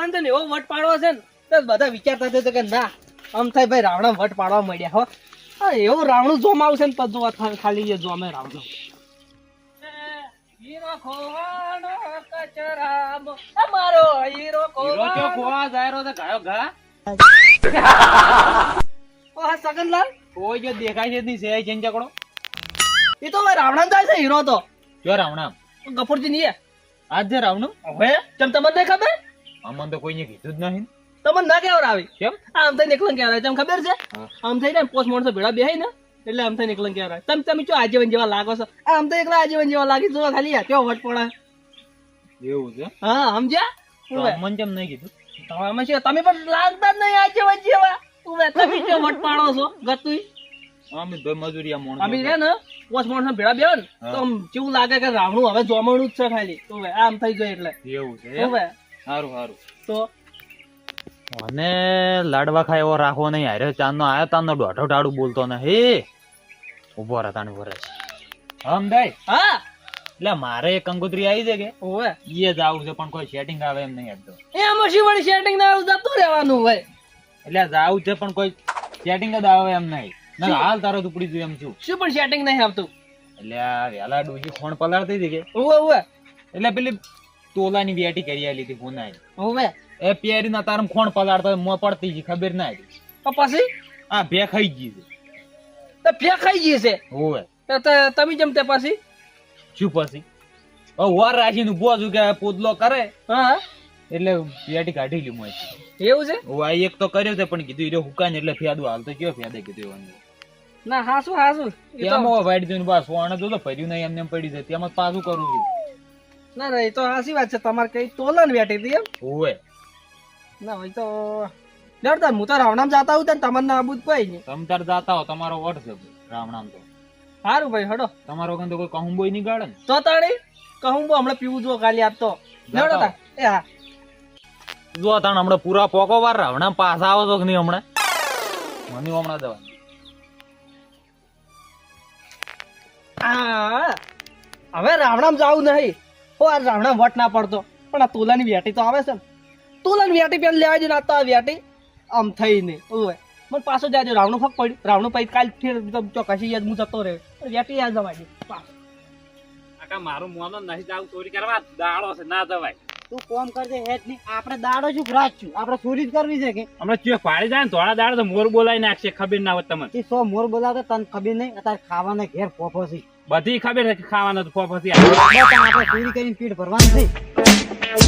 રાવણ ને એવો વટ પાડવો છે ને તો બધા વિચારતા હતા કે ના આમ થાય ભાઈ રાવણ વટ પાડવા મળ્યા હો. એવું રાવણું જોમ આવશે ને તો ખાલી એ જોમે રાવણ હીરો ખોવાનો કચરામાં, અમારો હીરો હીરો ખોવાનો. ખોવા જાય તો ગાયો ઘા ઓ સગનલાલ? કોઈ જો દેખાય છે નહીં ચકડો એ તો હવે રાવણ જાય છે હીરો તો. જો રાવણા ગફુરજી ની આજ છે રાવણું હવે? ચમ તમને નહીં ખબર? અમન તો કોઈને કીધું જ નહીં તમને ના કેવર આવી કેમ? આમ થઈને એકલંગ કહેવાય તમને ખબર છે? આમ થઈને પોસ્ટ માણસો ભેળા બેહી ને? એટલે આમ થઈને એકલંગ કહેવાય તમે તમે ચો આજીવન જેવા લાગો છો? આમ તો એકલા આજીવન જેવા લાગી જો ખાલી આ કેવો વટ પડે? એવું છે? હા સમજ્યા? મન. કેમ નહીં કીધું? તમે છે તમે પણ લાગતા જ નહીં આજીવન જેવા? ઉવે, તમે ચો વટ પાડો છો? ગતુઈ? અમે ને પોસ્ટ માણસો બેહો ને. તો કેવું લાગે કે રાવણું હવે જોમણું જ છે ખાલી. આમ થઈ જાય એટલે. એવું છે? સારું સારું તો અને લાડવા ખાય એવો રાખવો નહીં. હારે ચાંદનો આયો તાંદનો દોઢો ટાળું બોલતો ને. હે ઊભો રહે તાણી રહે. હમ ભાઈ. હા. એટલે મારે એક કંકોત્રી આવી છે કે? ઓવે. ઈ જ આવું છે પણ કોઈ સેટિંગ આવે એમ નહીં આપતો. એમાં શી વળી સેટિંગ ના આવું જતું રહેવાનું હોય. એટલે આવું છે પણ કોઈ સેટિંગ જ આવે એમ નહીં. ના હાલ તારો ઉપડી જોયું એમ છું. શું પણ સેટિંગ નહીં આવતું? એટલે વેલા ડોસી ફોન પલાળતી હતી કે? ઓવે ઓવે. એટલે પેલી તોલાની વેટી કરી આલી હતી ફોનાઈ ઉવે એ પેરી ના તારમ ખોણ પલાળતો મો પડતી હતી ખબર ના હતી તો પછી? આ ભે ખાઈ ગઈ છે. તો ભે ખાઈ ગઈ છે? હોવે. તો તમે જેમ તે પછી? શું પછી? હવે વાર રાખીને ઊભો છું કે પોદલો કરે. હા. એટલે વેટી કાઢી લી મોય એવું છે? હું આ એક તો કર્યો છે પણ કીધું એ હુકાય ને એટલે ફેદું હાલ તો કયો ફેદે કીધું એવું ના હાસુ હાસુ. તેમાં વાઈટ જોઈને બસ સોણે તો ભર્યું નહીં એમને એમ પડી છે તેમાં પાછું કરું છું. ના ના એ તો સાચી વાત છે. તમારે કઈ તોલન બેઠી હતી એમ. હોવે. ના હોય તો ડરતા હું તો રાવણામ જાતા હું તને તમારે જ કોઈ નહીં. તમ તાર જાતા હો તમારો વટ છે રાવણામ તો. સારું ભાઈ હડો. તમારો વગર તો કોઈ કહુંબો નહીં ગાળે ને. તો તાણી કહુંબો હમણાં પીવું જો ખાલી આપતો ડરતા એ હા. જો તાણ હમણાં પૂરા પોકો વાર રાવણામ પાછા આવો તો નહીં હમણાં? મને હમણાં દેવા. આ હવે રાવણામ જાવું નહીં. હો આ રાવણામ વટ ના પડતો. પણ આ તુલાની વેટી તો આવે છે ને. તુલાની વેટી પેલા લેવા જઈને આ તો આ વેટી આમ થઈ નહીં. ઓય મને પાછો જાજો રાવણું ફક પડ્યું રાવણું પછી કાલ ફેર ચોકસી યાદ હું જતો રહે વેટી યાદ જવા દે. કાકા મારું મોનો નહીં જાવ ચોરી કરવા દાડો છે ના દવાય તું કોમ કરજે હેડની આપણે દાડો શું રાત છું? આપણે ચોરી જ કરવી છે કે? હમણાં ચે પાડી જાય ને થોડા દાડો તો મોર બોલાવી નાખશે ખબર ના હોય તમને એ સો મોર બોલાવે તને ખબર નહીં. અત્યારે ખાવાના ઘેર પોપો છે. બધી ખબર છે ખાવાનું તો આપણે ચોરી કરીને પીઠ ભરવાનું છે.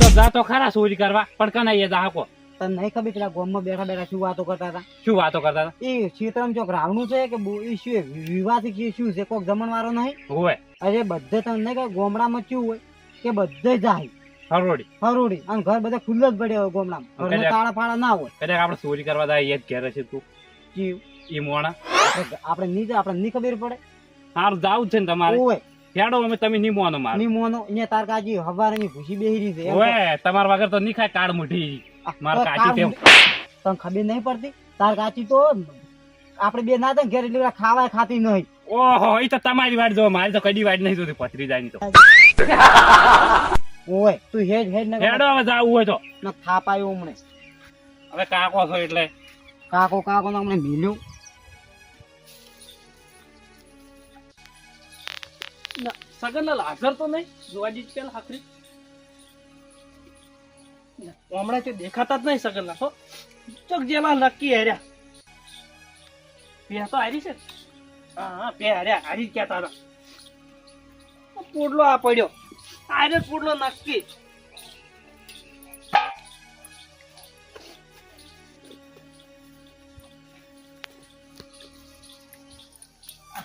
તો જાતો ખરા ચોરી કરવા પણ કનાઈએ જાહકો તને નહીં ખબર પેલા ગોમમાં બેઠા બેઠા શું વાતો કરતા હતા? શું વાતો કરતા હતા? એ ક્ષેત્રમ ચોક રાવણું છે કે એ શું વિવાદી કે શું છે? કોક જમણવારો નહીં? હોય. અરે બધે તમને નહીં કે ગોમડામાં શું હોય કે બધે જાય. હરોડી હરોડી અને ઘર બધા ખુલ્લો જ પડ્યો હોય ગોમડામાં. ઘરમાં તાળા ફાળા ના હોય. કદાચ આપણે ચોરી કરવા જાય એ જ ઘેર છે તું. જીવ એ મોણા. આપણે આપણે નહીં આપણે નહીં ખબર પડે. સારું જાવ છે ને તમારે. હેડો અમે તમે નહીં મોનો માર. ની મોનો અહીંયા તાર કાજી હવારની ભૂસી બેહી છે ઓય તમાર વગર તો ની ખાય કાળ મુઠી માર કાચી તેમ. તને ખબર નહીં પડતી? તાર કાચી તો આપણે બે ના ઘેર એટલે ખાવા ખાતી નહીં. ઓહો એ તો તમારી વાડ જો મારી તો કદી વાડ નહીં જોતી પથરી જાય ની તો. ઓય તું હેડ હેડ ને હેડો હવે જાવું હોય તો. ન થાપ હમણે હવે કાકો છો એટલે. કાકો કાકો ને હમણે મિલ્યું. સગનલાલ હાજર તો નહીં. જોવા જઈએ પેલા આખરી હમણાં તે દેખાતા જ નહીં સગનલાલ ચોક જેલા નક્કી હાર્યા. હારી છે. જ કહેતા હતા આ પડ્યો. આરે પોડલો નક્કી.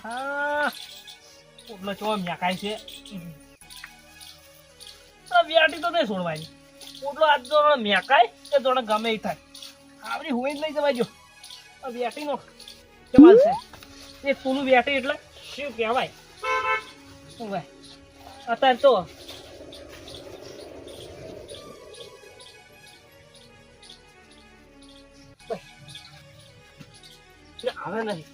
હા પોડલો ચો મેકાય છે. તો વ્યાટી તો નહીં છોડવાની. પોડલો આજ તો મેકાય કે જોડે ગમે એ થાય. આવડી હોય જ લઈ જવાજો વ્યાટીનો કેવાલ છે. એ તુનું વ્યાટી એટલે શું કહેવાય? શું ભાઈ અત્યારે તો આવે નહીં.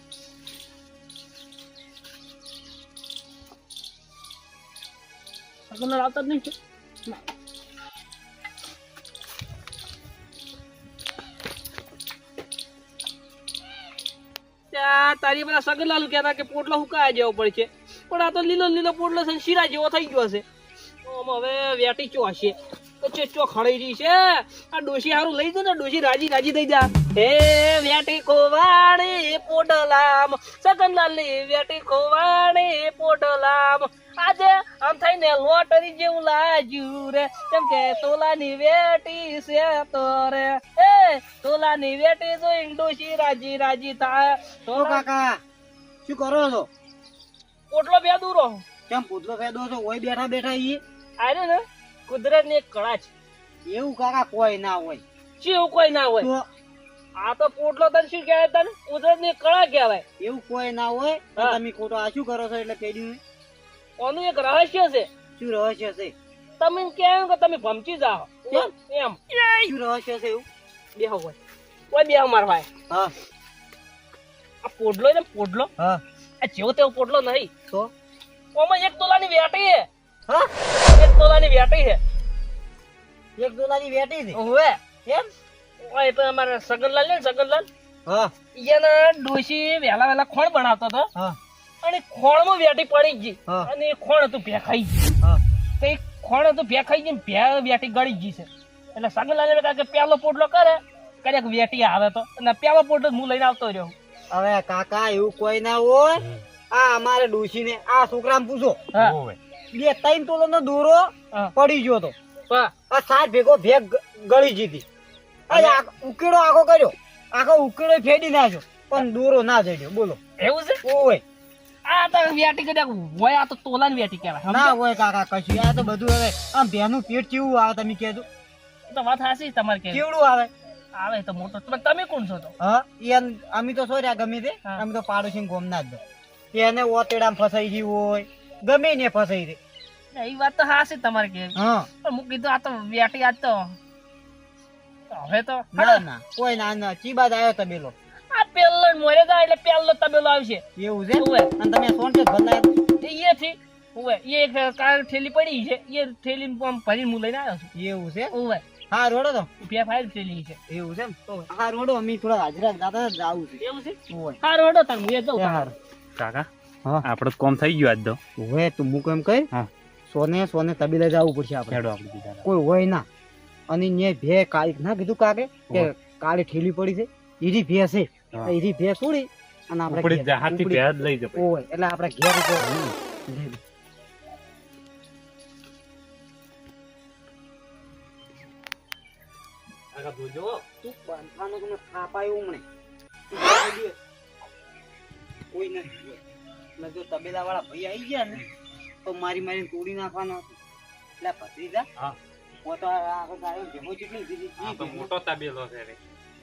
આપણને આવતા જ નહીં છે? તારી બધા સગનલાલ કહેતા કે પોટલો હુકાયા જેવો પડશે પણ આ તો લીલો લીલો પોટલો છે શીરા જેવો થઈ ગયો હશે. હવે વેટી ચો હશે? તો ચેચો રહી છે? આ ડોશી હારું લઈ દો ને ડોશી રાજી રાજી થઈ જા. હે વેટી ખોવાડી પોડલામ. સગનલાલી વેટી ખોવાડી પોડલામ. આજે આમ થઈને લોટરી જેવું લાજ્યું રે. કેમ કે તોલાની વેટી છે તો રે. એ તોલાની વેટી જોઈને ડોશી રાજી રાજી થાય. તો કાકા શું કરો છો? પોટલો બે દૂરો કેમ પૂતલો ફેદો છો? ઓય બેઠા બેઠા ઈ. આરે ને. કુદરતની કળા છે. એવું કાકા કોઈ ના હોય. એવું કોઈ ના હોય? આ તો પોટલો તને શું કહેવાય તને? કુદરતની કળા કહેવાય. એવું કોઈ ના હોય? તમે ખોટો આ શું કરો છો એટલે પેડ્યું આનું એક રહસ્ય છે? શું રહસ્ય છે? તમે કેમ કે તમે ભમચી જાઓ. એમ. શું રહસ્ય છે એવું? બેહો હોય કોઈ બેહો માર ભાઈ. હા. આ પોટલો ને પોટલો? હા. આ જેવો તેવો પોટલો નહીં. તો? ઓમાં એક તોલાની વેટી હે હા? તોલાની વેટી છે. એક દુનાની વેટી છે? ઓવે. એમ? ઓય તો અમારે સગનલાલ ને સગનલાલ. હા. એને ડોશી વેલા વેલા ખોણ બનાવતો હતો હા. અને ખોણમાં વેટી પડી ગઈ. અને એ ખોણ હતું ભેખાઈ ગઈ હા. તો ખોણ હતું ભેખાઈ ગઈ ભે વેટી ગળી ગઈ છે. એટલે સગનલાલે કહ્યું કે પેલો પોટલો કરે. ક્યારેક વેટી આવે તો. અને પેલો પોટલો હું લઈને આવતો રહ્યો. હવે કાકા એવું કોઈ ના હોય. આ અમારે ડોશી ને આ છોકરા પૂછો. હા. બે ત્રણ તોલો નો દોરો પડી ગયો તો. આ સાત ભેગો ભેગ ગળી જીધી ઉકેડો આખો કર્યો. આખો ઉકેડો ફેડી નાખ્યો. પણ દોરો ના જઈ બોલો. એવું છે? ઓય. આ તો વેટી કદાચ હોય આ તો તોલાની વેટી કહેવાય. ના હોય કાકા કશું. આ તો બધું હવે આમ ભેનું પેટ કેવું આવે તમે કહેજો. તો વાત હાસી તમારે કેવડું આવે? આવે તો મોટો. તમે કોણ છો તો? હા એમ અમે તો સોર્યા ગમે તે. અમે તો પાડોશી ગોમના જ. એને ઓતેડામાં ફસાઈ ગયું હોય. ગમે ને ફસાઈ રે એ વાત તો હાસી તમારે કે હા. પણ હું કીધું આ તો વેટી આજ તો. હવે તો ના ના કોઈ ના ના ચીબાદ આવ્યો તબેલો. આ પેલો મોરે જાય એટલે પેલો તબેલો આવશે. એવું છે? ઓવે. અને તમે સોન છે ભલા એ થી ઓવે એ એક કાર થેલી પડી છે એ થેલી આમ ભરીને હું લઈને આવ્યો છું. એવું છે? ઓવે હા રોડો તો. બે ફાઇલ થેલી છે. એવું છે એમ? હા રોડો અમે થોડા હાજરા દાદા જાવું છે. એવું છે? ઓય હા રોડો તાર હું એ જાઉં. કાકા? હા આપડે તો કોમ થઈ ગયું આજ તો. હોય તું મુક એમ કહી હા. સોને સોને તબીલે જવું પડશે આપણે. હેડો આપણે બીજા કોઈ હોય ના. અને ને ભે કાળી ના કીધું કાકે? કે હોય. કાળી ઠેલી પડી છે. ઈરી ભે છે. ઈરી ભે છોડી અને આપણે જહાજથી ઉપડી- ભેજ લઈ જશે ઓય એટલે આપણે ઘેર ઉપર તું બાંધવાનું તમે થાપાયું હમણે કોઈ નથી એટલે જો તબેલા વાળા ભાઈ આવી ગયા ને તો મારી મારી તોડી નાખવાનો હતો. એટલે ભત્રીજા હા. હું તો આખો ગાયો ભેગો જેટલી દીધી તો મોટો તબેલો છે રે.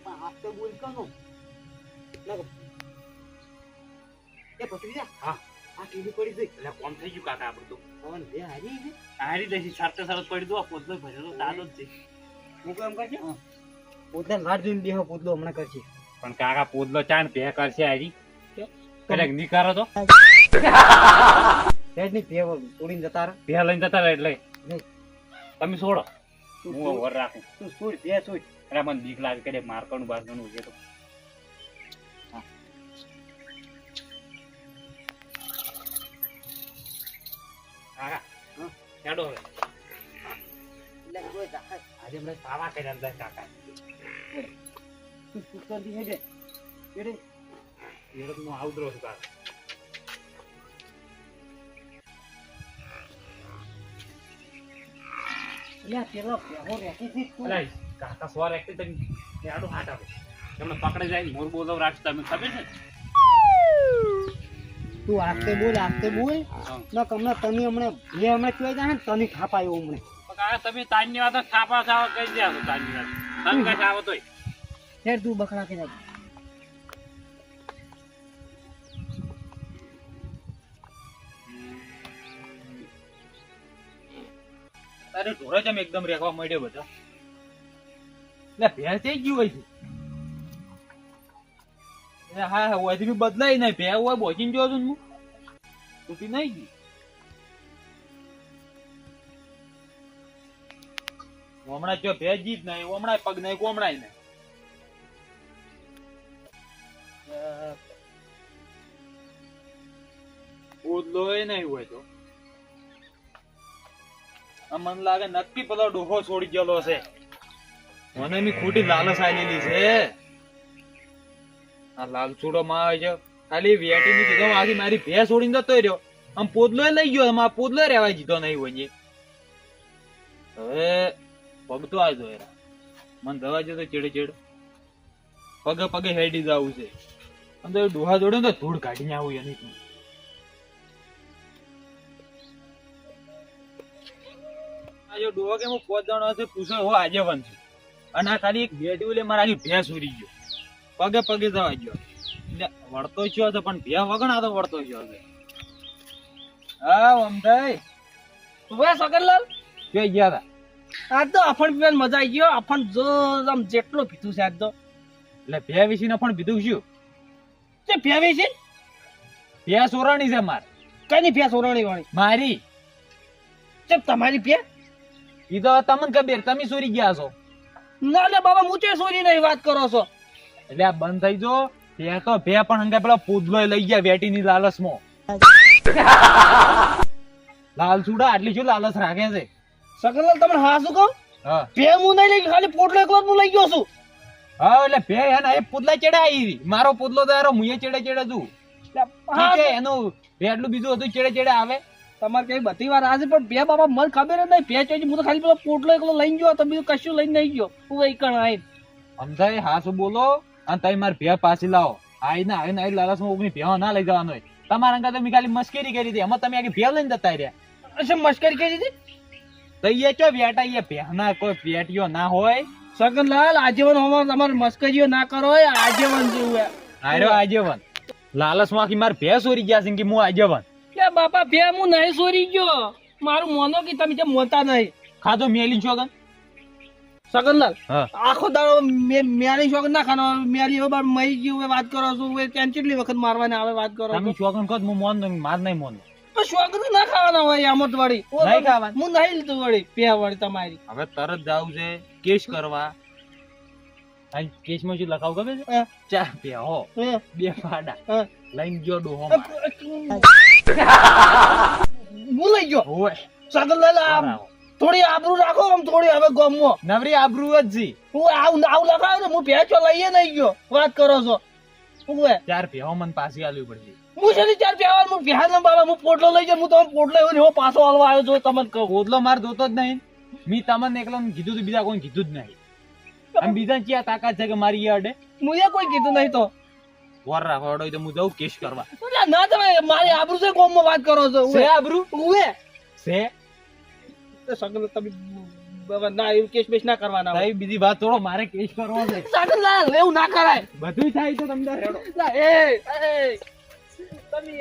પણ હાથ તો બોલ કનો. લાગો એ ભત્રીજા હા. આ પડી ગઈ. એટલે કોમ થઈ ગયું કાકા આપણું તો. બે હારી હારી દઈશી સરતે સરત પડી દો પોતલો ભરેલો દાદો જ છે. હું કેમ કરશે પોતે લાડ જોઈને બેહો પોતલો હમણાં કરશે. પણ કાકા પોતલો ચાણ પે કરશે હારી. કદાચ નિકારો કરો તો સેજની ભે તોડીને જતા રહે. ભે લઈને જતા રહે એટલે. તમે છોડો. હું વર રાખું. તું સુઈ ભે સુઈ. અરે મને બીક લાગે કે મારકણું બારકણું છે તો. હા. ચાડો હવે. આજે હમણાં સાવા કર્યા કાકા. તું તું કરતી હેડે. હેડે. એ હું આવતો છું કાકા એટલે આ પેલો ભેગો રહેતી હતી આવે પકડી જાય મોર બોલો રાખશે તમે ખબર છે? તું આગતે બોલ આગતે બોલ. હા. ના કમલા તમે હમણાં બે હમણાં કહેવાય જાય ને તને ખાપાયો હમણાં. તમે તાજની વાત ખાપા ખાવા કહી દે છો તાજની વાત. તમે કઈ આવો તોય. હેડ તું બકરા કે તારે ઢોરો જેમ એકદમ રેખવા મળ્યો બધો. એટલે ભેળ થઈ ગયું હોય છે. હા હા હોય બી બદલાય નહીં. ભેળ હોય બોચીને જોયો છું તૂટી નહીં ગઈ. હમણાં જો ભેજ જીત નહીં હમણાં પગ નહીં. કોમણાય નહીં પોદલો નહીં હોય તો. મન લાગે નક્કી પેલો ડોહો છોડી ગયેલો છે. મને એની ખોટી લાલચ આવેલી છે. આ લાલચુડો માં આવે છે. ખાલી વેટી ની કીધો આખી મારી ભે છોડીને જતો રહ્યો. આમ પોદલો લઈ ગયો, આમ પોદલો રેવાય જીધો નહીં હોય હવે પગ તો આ જોયે. મને દવા જતો ચેડે ચેડ. પગે પગે હેડી જવું છે. અંદર ડોહા જોડે તો ધૂળ કાઢીને આવું એની. આ જો કે હું પોત હશે પૂછો હો આજે વન છે. અને આ ખાલી એક ઓલે મારા આખી ભેંસ ઉરી ગયો. પગે પગે જવા ગયો. એટલે વળતો થયો હતો પણ ભે વગણ તો વળતો થયો છે હા વમભાઈ હવે સગરલાલ? જોઈ ગયા હતા આ તો અફણ પીવાની મજા આવી ગયો અફણ જો આમ જેટલો પીધું છે આજ તો. એટલે ભે વિશે પણ પીધું શું? તે ભે વિશે? ભે સોરાણી છે માર. કઈની ભે સોરાણી વાળી? મારી. તે તમારી ફે ઈ તો તમને ખબર તમે સોરી ગયા છો. ના લે બાબા મૂચે સોરી નહીં વાત કરો છો. એટલે આ બંધ થઈ જો. ભે તો ભે પણ હંગે પેલો પૂદલો લઈ ગયા વેટીની લાલચમાં. લાલ સુડા આટલી શું લાલસ રાખે છે? સગનલાલ તમને હા શું કહું? ભે હું નહીં લઈ ખાલી પોટલો એકલો જ હું લઈ ગયો છું. હા એટલે ભે હે ને એ પૂદલા ચડે આવી મારો પૂદલો તો યાર ચડે ચડે છું હા, એનું એટલું બીજું હતું ચડે ચડે આવે. તમારે કઈ બધી વાર આજે પણ બે બાબા મને ખબર જ નહીં. બે ચોજી હું તો ખાલી પેલો પોટલો એકલો લઈને ગયો તો બીજું કશું લઈને નહીં ગયો. તું એક આઈ. સમજાય? હા શું બોલો? અને તમે મારી ભે પાછી લાવો. આઈ ના આઈ ને આઈ લાલચમાં ઓગણી ભેવા ના લઈ જવાનો હોય. તમારા અંગા તમે ખાલી મસ્કરી કરી હતી. એમાં તમે આખી ભે લઈને જતા રહ્યા. શું મશ્કરી કરી હતી? તો એ ચો વેટા? એ ભેના કોઈ પેટીઓ ના હોય. સગનલાલ આજીવન હોવા તમારે મસ્કરીઓ ના કરો આજીવન જેવું. આર્યો આજીવન. લાલચમાં આખી માર ભે સોરી ગયા છે કે હું આજીવન? કે બાપા બે હું નહીં સોરી ગયો. મારું મોનો કે તમે જે મોતા નહીં. ખાધો મેલી છો ગન સગનલાલ આખો દાડો મે- મેરી શોખ ના ખાનો મેરી હવે મરી ગયું વાત કરો છો હવે ત્યાં કેટલી વખત મારવાને આવે વાત કરો તમે શોખન ખોદ હું મોન નહીં માર નહીં મોન. તો શોખ તો ના ખાવાના હોય આમ જ વળી. નહીં ખાવા? હું નહીં લીધું વળી પે વળી તમારી. હવે તરત જાવું છે કેસ કરવા. કેસમાં શું લખાવ ખબર છે? ચા પ્યા હો. બે ફાડા. લઈને ગયો ડોહો હું લઈ ગયો. ઓય. સગનલાલ આમ. થોડી આબરૂ રાખો આમ થોડી હવે ગમો. નવરી આબરૂ જ જી. હું આવું આવું લખાવે ને હું ભેચો લઈએ નહીં ગયો. વાત કરો છો. હું હે? ચાર પેહો મને પાછી આલવી પડશે. હું છે ચાર પેવા હું પ્યાર ને બાબા હું પોટલો લઈ જાઉં હું તમને પોટલો એવો એવો પાછો હાલવા આવ્યો છું તમને કહું. પોટલો માર જોતો જ નહીં. મી તમને એકલો કીધું તો બીજા કોઈ કીધું જ નહીં. આમ બીજા ક્યાં તાકાત છે કે મારી અડે મુ એ કોઈ કીધું નહીં તો. વર રાખો તો હું જઉં કેસ કરવા. ના, તમે મારી આબરૂ છે કોમમાં વાત કરો છો છે આબરૂ? ઉવે. છે? તો સગન તમે ના એવું કેસ બેસ ના કરવાના ભાઈ બીજી વાત થોડો મારે કેસ કરવો છે. સગનલાલ એવું ના કરાય. બધું થાય તો તમને રેડો. એ તમે